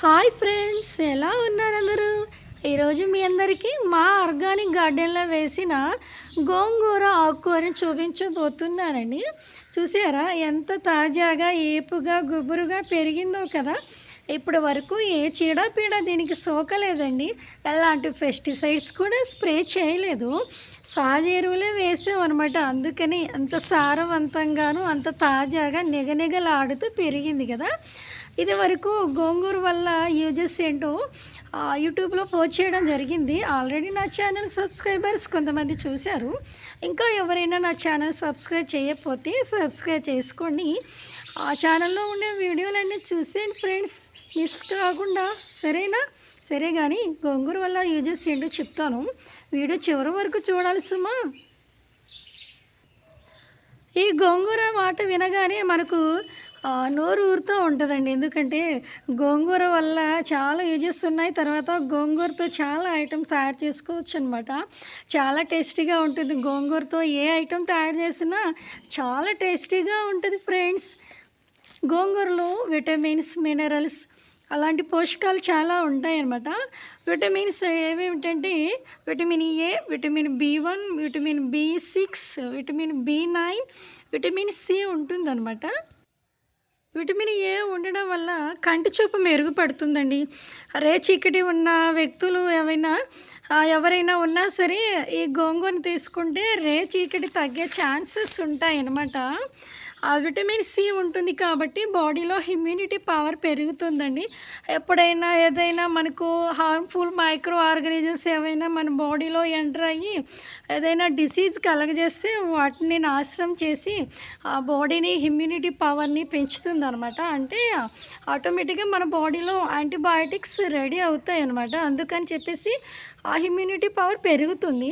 Hi friends ఎలా ఉన్నారు అందరూ? ఈరోజు మీ అందరికీ మా ఆర్గానిక్ గార్డెన్లో వేసిన గోంగూర ఆకుకూరని చూపించబోతున్నానండి. చూసారా ఎంత తాజాగా ఏపుగా గుబురుగా పెరిగిందో కదా? ఇప్పటి వరకు ఏ చీడపీడ దీనికి సోకలేదండి. ఎలాంటి పెస్టిసైడ్స్ కూడా స్ప్రే చేయలేదు. సహజ ఎరువులే వేసామన్నమాట అందుకని అంత సారవంతంగాను అంత తాజాగా నిగనిగలాడుతూ పెరిగింది కదా. ఇది వరకు గోంగూర వల్ల యూజెస్ ఏంటో యూట్యూబ్లో పోస్ట్ చేయడం జరిగింది. ఆల్రెడీ నా ఛానల్ సబ్స్క్రైబర్స్ కొంతమంది చూశారు. ఇంకా ఎవరైనా నా ఛానల్ సబ్స్క్రైబ్ చేయకపోతే సబ్స్క్రైబ్ చేసుకోండి. ఆ ఛానల్లో ఉండే వీడియోలన్నీ చూసేయండి ఫ్రెండ్స్. మిస్ కాకుండా సరేనా? సరే కానీ గోంగూర వల్ల యూజెస్ ఏంటో చెప్తాను. వీడియో చివరి వరకు చూడాలి సుమా. ఈ గోంగూర మాట వినగానే మనకు నోరు ఊరుతూ ఉంటుందండి. ఎందుకంటే గోంగూర వల్ల చాలా యూజెస్ ఉన్నాయి. తర్వాత గోంగూరతో చాలా ఐటమ్స్ తయారు చేసుకోవచ్చు అనమాట చాలా టేస్టీగా ఉంటుంది. గోంగూరతో ఏ ఐటమ్ తయారు చేసినా చాలా టేస్టీగా ఉంటుంది ఫ్రెండ్స్. గోంగూరలో విటమిన్స్ మినరల్స్ అలాంటి పోషకాలు చాలా ఉంటాయన్నమాట. Vitamins ఏమేమిటంటే vitamin A vitamin B one vitamin B six vitamin B nine vitamin C ఉంటుందన్నమాట. విటమిన్ ఏ ఉండడం వల్ల కంటి చూపు మెరుగుపడుతుందండి. రే చీకటి ఉన్న వ్యక్తులు ఏమైనా ఎవరైనా ఉన్నా సరే ఈ గోంగూరని తీసుకుంటే రే చీకటి తగ్గే ఛాన్సెస్ ఉంటాయన్నమాట. విటమిన్ సి ఉంటుంది కాబట్టి బాడీలో ఇమ్యూనిటీ పవర్ పెరుగుతుందండి. ఎప్పుడైనా ఏదైనా మనకు హార్మ్ఫుల్ మైక్రో ఆర్గనిజమ్స్ ఏవైనా మన బాడీలో ఎంటర్ అయ్యి ఏదైనా డిసీజ్ కలగజేస్తే వాటిని నాశనం చేసి ఆ బాడీని ఇమ్యూనిటీ పవర్ని పెంచుతుంది అనమాట అంటే ఆటోమేటిక్గా మన బాడీలో యాంటీబయాటిక్స్ రెడీ అవుతాయి అనమాట అందుకని చెప్పేసి ఆ ఇమ్యూనిటీ పవర్ పెరుగుతుంది.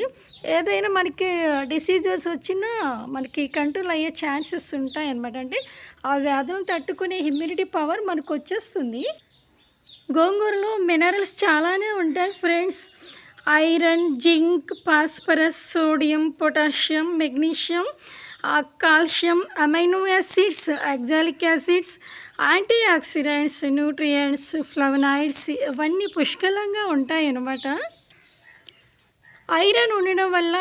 ఏదైనా మనకి డిసీజెస్ వచ్చినా మనకి కంట్రోల్ అయ్యే ఛాన్సెస్ ఉంటాయి అనమాట అంటే ఆ వ్యాధులను తట్టుకునే ఇమ్యూనిటీ పవర్ మనకు వచ్చేస్తుంది. గోంగూరలో మినరల్స్ చాలానే ఉంటాయి friends iron zinc phosphorus sodium potassium magnesium calcium amino acids oxalic acids antioxidants nutrients flavonoids ఇవన్నీ పుష్కలంగా ఉంటాయి అన్నమాట ఐరన్ ఉండడం వల్ల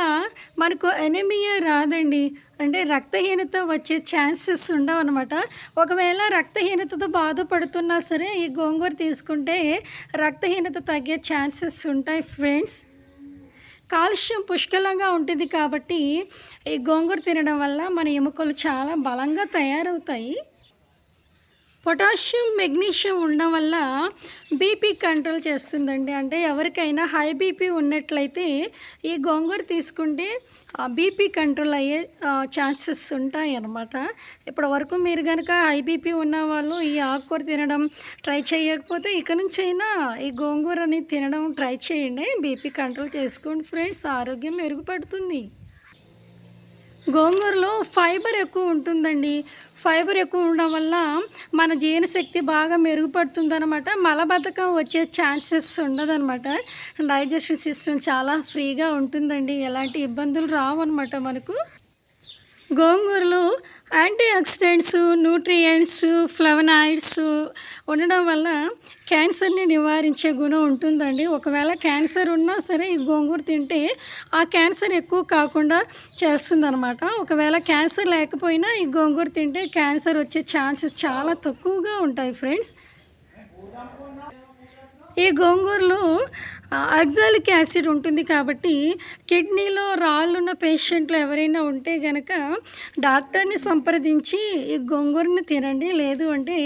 మనకు ఎనిమియా రాదండి. అంటే రక్తహీనత వచ్చే ఛాన్సెస్ ఉండవు అనమాట ఒకవేళ రక్తహీనతతో బాధపడుతున్నా సరే ఈ గోంగూర తీసుకుంటే రక్తహీనత తగ్గే ఛాన్సెస్ ఉంటాయి ఫ్రెండ్స్. కాల్షియం పుష్కలంగా ఉంటుంది కాబట్టి ఈ గోంగూర తినడం వల్ల మన ఎముకలు చాలా బలంగా తయారవుతాయి. పొటాషియం మెగ్నీషియం ఉండడం వల్ల బీపీ కంట్రోల్ చేస్తుందండి. అంటే ఎవరికైనా హై బీపీ ఉన్నట్లయితే ఈ గోంగూర తీసుకుంటే బీపీ కంట్రోల్ అయ్యే ఛాన్సెస్ ఉంటాయి అన్నమాట ఇప్పటి వరకు మీరు కనుక హై బీపీ ఉన్న వాళ్ళు ఈ ఆకుకూర తినడం ట్రై చేయకపోతే ఇక నుంచి అయినా ఈ గోంగూరని తినడం ట్రై చేయండి. బీపీ కంట్రోల్ చేసుకోండి ఫ్రెండ్స్. ఆరోగ్యం మెరుగుపడుతుంది. గోంగూరలో ఫైబర్ ఎక్కువ ఉంటుందండి. ఫైబర్ ఎక్కువ ఉండడం వల్ల మన జీర్ణశక్తి బాగా మెరుగుపడుతుందన్నమాట. మలబద్ధకం వచ్చే ఛాన్సెస్ ఉండదన్నమాట. డైజెషన్ సిస్టమ్ చాలా ఫ్రీగా ఉంటుందండి. ఎలాంటి ఇబ్బందులు రావన్నమాట మనకు. గోంగూరలో యాంటీ ఆక్సిడెంట్స్ న్యూట్రియంట్స్ ఫ్లవనాయిడ్స్ ఉండడం వల్ల క్యాన్సర్ని నివారించే గుణం ఉంటుందండి. ఒకవేళ క్యాన్సర్ ఉన్నా సరే ఈ గోంగూర తింటే ఆ క్యాన్సర్ ఎక్కువ కాకుండా చేస్తుందన్నమాట. ఒకవేళ క్యాన్సర్ లేకపోయినా ఈ గోంగూర తింటే క్యాన్సర్ వచ్చే ఛాన్సెస్ చాలా తక్కువగా ఉంటాయి ఫ్రెండ్స్. ఈ గోంగూరలో ఆక్సాలిక్ యాసిడ్ ఉంటుంది కాబట్టి కిడ్నీలో రాళ్ళున్న పేషెంట్లు ఎవరైనా ఉంటే గనక డాక్టర్ని సంప్రదించి ఈ గోంగూరని తినండి. లేదు అంటే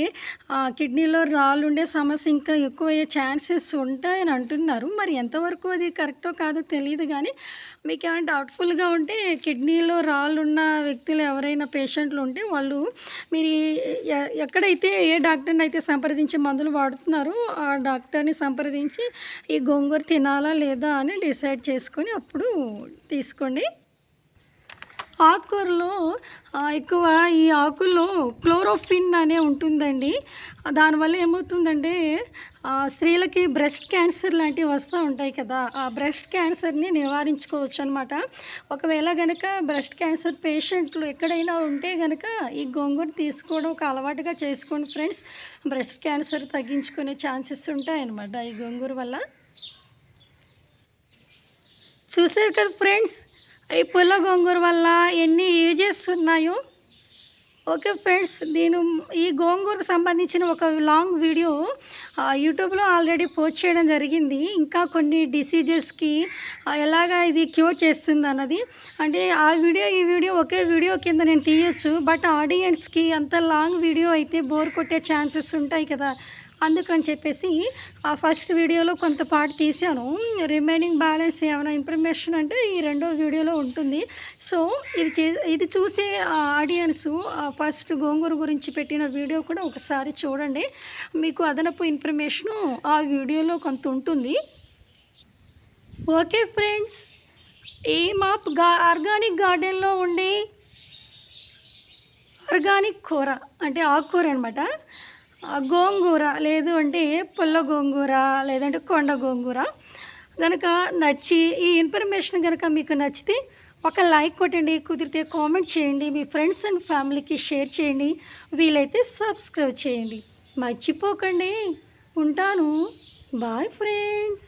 కిడ్నీలో రాళ్ళు ఉండే సమస్య ఇంకా ఎక్కువ అయ్యే ఛాన్సెస్ ఉంటాయని అంటున్నారు. మరి ఎంతవరకు అది కరెక్టో కాదో తెలియదు కానీ మీకు ఏమైనా డౌట్ఫుల్గా ఉంటే కిడ్నీలో రాళ్ళున్న వ్యక్తులు ఎవరైనా పేషెంట్లు ఉంటే వాళ్ళు మీరు ఎ- ఎక్కడైతే ఏ డాక్టర్ని అయితే సంప్రదించి మందులు చెప్తున్నారు ఆ డాక్టర్ని సంప్రదించి ఈ గోంగూర తినాలా లేదా అని డిసైడ్ చేసుకొని అప్పుడు తీసుకోండి. ఆకుకూరలో ఎక్కువ ఈ ఆకుల్లో క్లోరోఫిన్ అనే ఉంటుందండి. దానివల్ల ఏమవుతుందంటే స్త్రీలకి బ్రెస్ట్ క్యాన్సర్ లాంటివి వస్తూ ఉంటాయి కదా. ఆ బ్రెస్ట్ క్యాన్సర్ని నివారించుకోవచ్చు అనమాట ఒకవేళ కనుక బ్రెస్ట్ క్యాన్సర్ పేషెంట్లు ఎక్కడైనా ఉంటే కనుక ఈ గోంగూర తీసుకోవడం ఒక అలవాటుగా చేసుకోండి ఫ్రెండ్స్. బ్రెస్ట్ క్యాన్సర్ తగ్గించుకునే ఛాన్సెస్ ఉంటాయన్నమాట ఈ గోంగూర వల్ల. చూసారు కదా ఫ్రెండ్స్? ఈ పుల్ల గోంగూర వల్ల ఎన్ని యూజెస్ ఉన్నాయో? ఓకే ఫ్రెండ్స్ నేను ఈ గోంగూరకు సంబంధించిన ఒక లాంగ్ వీడియో యూట్యూబ్లో ఆల్రెడీ పోస్ట్ చేయడం జరిగింది. ఇంకా కొన్ని డిసీజెస్కి ఎలాగ ఎలాగా ఇది క్యూర్ చేస్తుంది అన్నది. అంటే ఆ వీడియో ఈ వీడియో ఒకే వీడియో కింద నేను తీయొచ్చు బట్ ఆడియన్స్కి అంత లాంగ్ వీడియో అయితే బోర్ కొట్టే ఛాన్సెస్ ఉంటాయి కదా. అందుకని చెప్పేసి ఆ ఫస్ట్ వీడియోలో కొంత పార్ట్ తీశాను. రిమైనింగ్ బ్యాలెన్స్ ఏమైనా ఇన్ఫర్మేషన్ అంటే ఈ రెండో వీడియోలో ఉంటుంది. సో ఇది చే ఇది చూసే ఆడియన్స్ ఫస్ట్ గోంగూర గురించి పెట్టిన వీడియో కూడా ఒకసారి చూడండి. మీకు అదనపు ఇన్ఫర్మేషను ఆ వీడియోలో కొంత ఉంటుంది. ఓకే ఫ్రెండ్స్ ఈ మా గా ఆర్గానిక్ గార్డెన్లో ఉండే ఆర్గానిక్ కూర అంటే ఆకుకూర అనమాట గోంగూర లేదు అంటే పుల్ల గోంగూర లేదంటే కొండ గోంగూర. కనుక నచ్చి ఈ ఇన్ఫర్మేషన్ కనుక మీకు నచ్చితే ఒక లైక్ కొట్టండి కుదిరితే కామెంట్ చేయండి మీ ఫ్రెండ్స్ అండ్ ఫ్యామిలీకి షేర్ చేయండి వీలైతే సబ్స్క్రైబ్ చేయండి. మర్చిపోకండి. ఉంటాను. Bye friends.